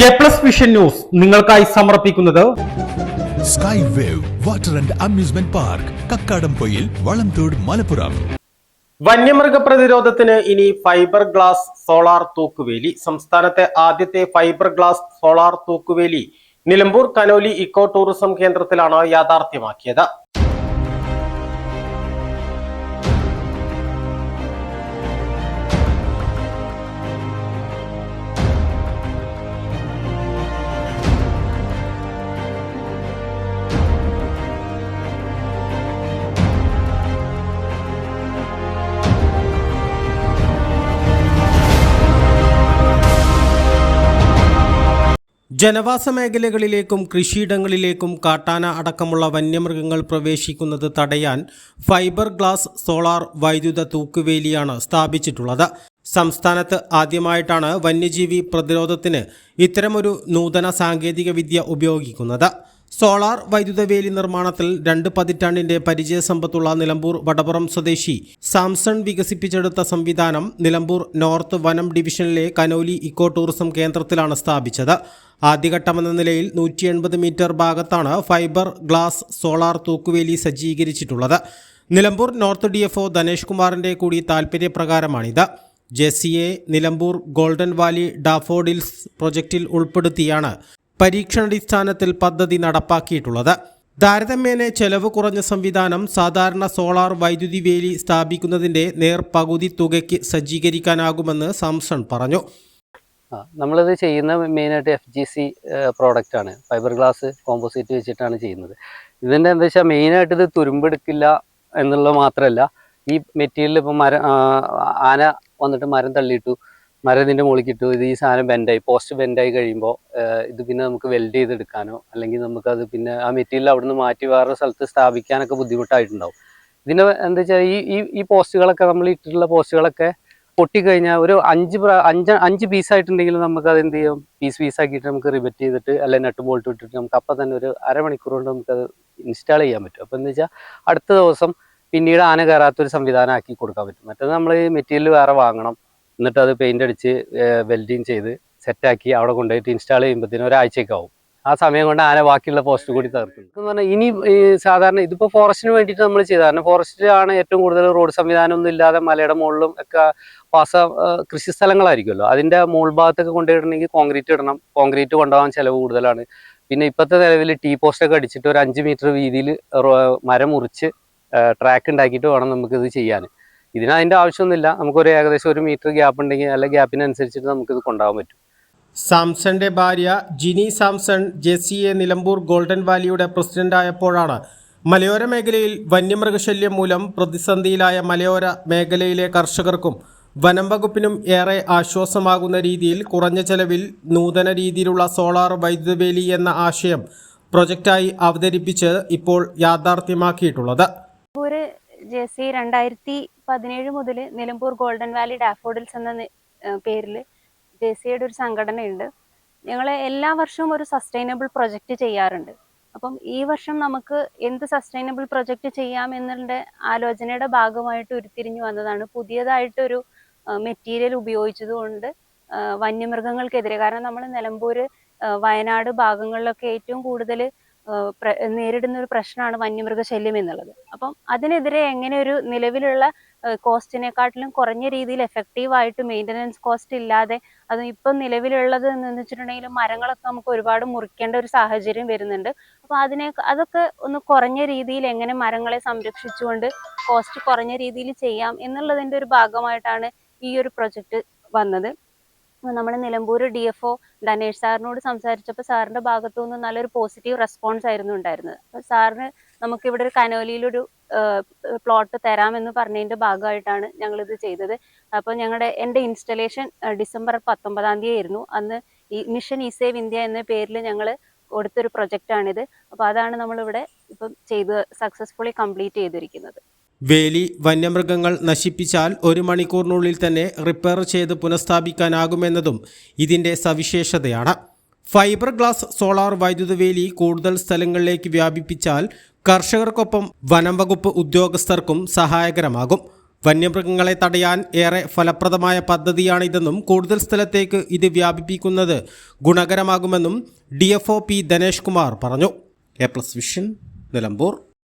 A plus vision news നിങ്ങൾക്കായി സമർപ്പിക്കുന്നത് sky wave water and amusement park Kakkadampoyil Valamthode Malappuram. വന്യമൃഗ പ്രതിരോധത്തിന് ഇനി ഫൈബർ ഗ്ലാസ് സോളാർ തൂക്കുവേലി. സംസ്ഥാനത്തെ ആദ്യത്തെ ഫൈബർ ഗ്ലാസ് സോളാർ തൂക്കുവേലി. നിലമ്പൂർ കനോലി ഇക്കോ ടൂറിസം കേന്ദ്രത്തിലാണ് യാഥാർത്ഥ്യമാക്കിയത്. ജനവാസ മേഖലകളിലേക്കും കൃഷിയിടങ്ങളിലേക്കും കാട്ടാന അടക്കമുള്ള വന്യമൃഗങ്ങൾ പ്രവേശിക്കുന്നത് തടയാൻ ഫൈബർ ഗ്ലാസ് സോളാർ വൈദ്യുത തൂക്കുവേലിയാണ് സ്ഥാപിച്ചിട്ടുള്ളത്. സംസ്ഥാനത്ത് ആദ്യമായിട്ടാണ് വന്യജീവി പ്രതിരോധത്തിന് ഇത്തരമൊരു നൂതന സാങ്കേതികവിദ്യ ഉപയോഗിക്കുന്നത്. സോളാർ വൈദ്യുത വേലി നിർമ്മാണത്തിൽ രണ്ട് പതിറ്റാണ്ടിന്റെ പരിചയസമ്പത്തുള്ള നിലമ്പൂർ വടപുറം സ്വദേശി സാംസൺ വികസിപ്പിച്ചെടുത്ത സംവിധാനം നിലമ്പൂർ നോർത്ത് വനം ഡിവിഷനിലെ കനോലി ഇക്കോ ടൂറിസം കേന്ദ്രത്തിലാണ് സ്ഥാപിച്ചത്. ആദ്യഘട്ടമെന്ന നിലയിൽ നൂറ്റി എൺപത് മീറ്റർ ഭാഗത്താണ് ഫൈബർ ഗ്ലാസ് സോളാർ തൂക്കുവേലി സജ്ജീകരിച്ചിട്ടുള്ളത്. Nilambur north D F Dhanesh കുമാറിന്റെ കൂടി താൽപ്പര്യപ്രകാരമാണിത് ജെസിയെ നിലമ്പൂർ ഗോൾഡൻ വാലി ഡാഫോഡിൽസ് പ്രൊജക്റ്റിൽ ഉൾപ്പെടുത്തിയാണ് പരീക്ഷണാടിസ്ഥാനത്തിൽ പദ്ധതി നടപ്പാക്കിയിട്ടുള്ളത്. താരതമ്യേന ചെലവ് കുറഞ്ഞ സംവിധാനം സാധാരണ സോളാർ വൈദ്യുതി വേലി സ്ഥാപിക്കുന്നതിന്റെ നേർ പകുതി തുകയ്ക്ക് സജ്ജീകരിക്കാനാകുമെന്ന് സാംസൺ പറഞ്ഞു. നമ്മളിത് ചെയ്യുന്ന മെയിനായിട്ട് എഫ് ജി സി പ്രോഡക്റ്റ് ആണ്. ഫൈബർ ഗ്ലാസ് കോമ്പോസിറ്റ് വെച്ചിട്ടാണ് ചെയ്യുന്നത്. ഇതിന്റെ എന്താ വെച്ചാൽ മെയിനായിട്ട് ഇത് തുരുമ്പെടുക്കില്ല എന്നുള്ളത് മാത്രമല്ല ഈ മെറ്റീരിയൽ ഇപ്പോൾ മരം ആന വന്നിട്ട് മരം തള്ളിയിട്ടു മരം ഇതിന്റെ മുകളിക്കിട്ടു ഇത് ഈ സാധനം ബെൻഡായി പോസ്റ്റ് ബെൻഡായി കഴിയുമ്പോൾ ഇത് പിന്നെ നമുക്ക് വെൽഡ് ചെയ്തെടുക്കാനോ അല്ലെങ്കിൽ നമുക്കത് പിന്നെ ആ മെറ്റീരിയൽ അവിടെ നിന്ന് മാറ്റി വേറെ സ്ഥലത്ത് സ്ഥാപിക്കാനൊക്കെ ബുദ്ധിമുട്ടായിട്ടുണ്ടാവും. ഇതിന് എന്താ വെച്ചാൽ ഈ ഈ ഈ പോസ്റ്റുകളൊക്കെ നമ്മൾ ഇട്ടിട്ടുള്ള പോസ്റ്റുകളൊക്കെ പൊട്ടിക്കഴിഞ്ഞാൽ ഒരു അഞ്ച് അഞ്ച് അഞ്ച് പീസ് ആയിട്ടുണ്ടെങ്കിൽ നമുക്ക് അത് എന്ത് ചെയ്യും? പീസ് പീസ് ആക്കിയിട്ട് നമുക്ക് റിബറ്റ് ചെയ്തിട്ട് അല്ലെങ്കിൽ നട്ട് ബോൾട്ട് ഇട്ടിട്ട് നമുക്ക് അപ്പം തന്നെ ഒരു അരമണിക്കൂർ കൊണ്ട് നമുക്കത് ഇൻസ്റ്റാൾ ചെയ്യാൻ പറ്റും. അപ്പം എന്ന് വെച്ചാൽ അടുത്ത ദിവസം പിന്നീട് ആന കയറാത്തൊരു സംവിധാനം ആക്കി കൊടുക്കാൻ പറ്റും. മറ്റേത് നമ്മൾ മെറ്റീരിയൽ വേറെ വാങ്ങണം. എന്നിട്ട് അത് പെയിന്റ് അടിച്ച് വെൽഡിങ് ചെയ്ത് സെറ്റാക്കി അവിടെ കൊണ്ടുപോയിട്ട് ഇൻസ്റ്റാൾ ചെയ്യുമ്പോഴത്തേനും ഒരാഴ്ചയൊക്കെ ആവും ആ സമയം കൊണ്ട് ആന ബാക്കിയുള്ള പോസ്റ്റ് കൂടി തീർക്കും എന്ന് പറഞ്ഞാൽ ഇനി ഈ സാധാരണ ഇതിപ്പോൾ ഫോറസ്റ്റിന് വേണ്ടിയിട്ട് നമ്മൾ ചെയ്ത കാരണം ഫോറസ്റ്റിലാണ് ഏറ്റവും കൂടുതൽ റോഡ് സംവിധാനം ഒന്നും ഇല്ലാതെ മലയുടെ മുകളിലും ഒക്കെ പാസ കൃഷി സ്ഥലങ്ങളായിരിക്കുമല്ലോ. അതിന്റെ മുകൾ ഭാഗത്തൊക്കെ കൊണ്ടുപോയിട്ടുണ്ടെങ്കിൽ കോൺക്രീറ്റ് ഇടണം. കോൺക്രീറ്റ് കൊണ്ടുപോകാൻ ചിലവ് കൂടുതലാണ്. പിന്നെ ഇപ്പോഴത്തെ നിലവിൽ ടീ പോസ്റ്റ് ഒക്കെ അടിച്ചിട്ട് ഒരു അഞ്ച് മീറ്റർ വീതിയിൽ മരം മുറിച്ച് ട്രാക്ക് ഉണ്ടാക്കിയിട്ട് വേണം നമുക്കിത് ചെയ്യാൻ. ഇതിന് അതിന്റെ ആവശ്യമൊന്നുമില്ല. നമുക്കൊരു ഏകദേശം ഒരു മീറ്റർ ഗ്യാപ്പ് ഉണ്ടെങ്കിൽ അല്ല ഗ്യാപ്പിനനുസരിച്ചിട്ട് നമുക്കിത് കൊണ്ടുപോകാൻ പറ്റും. സാംസന്റെ ഭാര്യ Jini Samson J C A Nilambur golden വാലിയുടെ പ്രസിഡന്റായപ്പോഴാണ് മലയോര മേഖലയിൽ വന്യമൃഗശല്യം മൂലം പ്രതിസന്ധിയിലായ മലയോര മേഖലയിലെ കർഷകർക്കും വനം വകുപ്പിനും ഏറെ ആശ്വാസമാകുന്ന രീതിയിൽ കുറഞ്ഞ ചെലവിൽ നൂതന രീതിയിലുള്ള സോളാർ വൈദ്യുതവേലി എന്ന ആശയം പ്രൊജക്റ്റായി അവതരിപ്പിച്ച് ഇപ്പോൾ യാഥാർത്ഥ്യമാക്കിയിട്ടുള്ളത്. ജെ സി രണ്ടായിരത്തി പതിനേഴ് മുതൽ നിലമ്പൂർ ഗോൾഡൻ വാലി ഡാഫോഡിൽസ് എന്ന പേരിൽ ജെ സിയുടെ ഒരു സംഘടനയുണ്ട്. ഞങ്ങൾ എല്ലാ വർഷവും ഒരു സസ്റ്റൈനബിൾ പ്രൊജക്റ്റ് ചെയ്യാറുണ്ട്. അപ്പം ഈ വർഷം നമുക്ക് എന്ത് സസ്റ്റൈനബിൾ പ്രൊജക്റ്റ് ചെയ്യാം എന്നുള്ള ആലോചനയുടെ ഭാഗമായിട്ട് ഉരുത്തിരിഞ്ഞു വന്നതാണ്. പുതിയതായിട്ടൊരു മെറ്റീരിയൽ ഉപയോഗിച്ചതുകൊണ്ട് വന്യമൃഗങ്ങൾക്കെതിരെ. കാരണം നമ്മൾ നിലമ്പൂർ വയനാട് ഭാഗങ്ങളിലൊക്കെ ഏറ്റവും കൂടുതൽ നേരിടുന്ന ഒരു പ്രശ്നമാണ് വന്യമൃഗശല്യം എന്നുള്ളത്. അപ്പം അതിനെതിരെ എങ്ങനെ ഒരു നിലവിലുള്ള കോസ്റ്റിനെക്കാട്ടിലും കുറഞ്ഞ രീതിയിൽ എഫക്റ്റീവ് ആയിട്ട് മെയിന്റനൻസ് കോസ്റ്റ് ഇല്ലാതെ അതും ഇപ്പം നിലവിലുള്ളത് എന്ന് വെച്ചിട്ടുണ്ടെങ്കിൽ മരങ്ങളൊക്കെ നമുക്ക് ഒരുപാട് മുറിക്കേണ്ട ഒരു സാഹചര്യം വരുന്നുണ്ട്. അപ്പോൾ അതിനെ അതൊക്കെ ഒന്ന് കുറഞ്ഞ രീതിയിൽ എങ്ങനെ മരങ്ങളെ സംരക്ഷിച്ചുകൊണ്ട് കോസ്റ്റ് കുറഞ്ഞ രീതിയിൽ ചെയ്യാം എന്നുള്ളതിന്റെ ഒരു ഭാഗമായിട്ടാണ് ഈ ഒരു പ്രൊജക്റ്റ് വന്നത്. നമ്മുടെ Nilambur D F O Dhanesh സാറിനോട് സംസാരിച്ചപ്പോൾ സാറിന്റെ ഭാഗത്തു നിന്ന് നല്ലൊരു പോസിറ്റീവ് റെസ്പോൺസ് ആയിരുന്നു ഉണ്ടായിരുന്നത്. അപ്പോൾ സാറിന് നമുക്കിവിടെ ഒരു കനോലിയിലൊരു പ്ലോട്ട് തരാമെന്ന് പറഞ്ഞതിന്റെ ഭാഗമായിട്ടാണ് ഞങ്ങൾ ഇത് ചെയ്തത് അപ്പോൾ ഞങ്ങളുടെ എന്റെ ഇൻസ്റ്റലേഷൻ ഡിസംബർ പത്തൊമ്പതാം തീയതി ആയിരുന്നു. അന്ന് ഈ മിഷൻ ഇ സേവ് ഇന്ത്യ എന്ന പേരിൽ ഞങ്ങൾ കൊടുത്തൊരു പ്രൊജക്റ്റാണിത്. അപ്പോൾ അതാണ് നമ്മളിവിടെ ഇപ്പം ചെയ്ത് സക്സസ്ഫുള്ളി കംപ്ലീറ്റ് ചെയ്തിരിക്കുന്നത്. വേലി വന്യമൃഗങ്ങൾ നശിപ്പിച്ചാൽ ഒരു മണിക്കൂറിനുള്ളിൽ തന്നെ റിപ്പയർ ചെയ്ത് പുനഃസ്ഥാപിക്കാനാകുമെന്നതും ഇതിന്റെ സവിശേഷതയാണ്. ഫൈബർ ഗ്ലാസ് സോളാർ വൈദ്യുത വേലി കൂടുതൽ സ്ഥലങ്ങളിലേക്ക് വ്യാപിപ്പിച്ചാൽ കർഷകർക്കൊപ്പം വനം വകുപ്പ് ഉദ്യോഗസ്ഥർക്കും സഹായകരമാകും. വന്യമൃഗങ്ങളെ തടയാൻ ഏറെ ഫലപ്രദമായ പദ്ധതിയാണിതെന്നും കൂടുതൽ സ്ഥലത്തേക്ക് ഇത് വ്യാപിപ്പിക്കുന്നത് ഗുണകരമാകുമെന്നും D F O P Dhanesh Kumar പറഞ്ഞു. A plus vision Nilambur.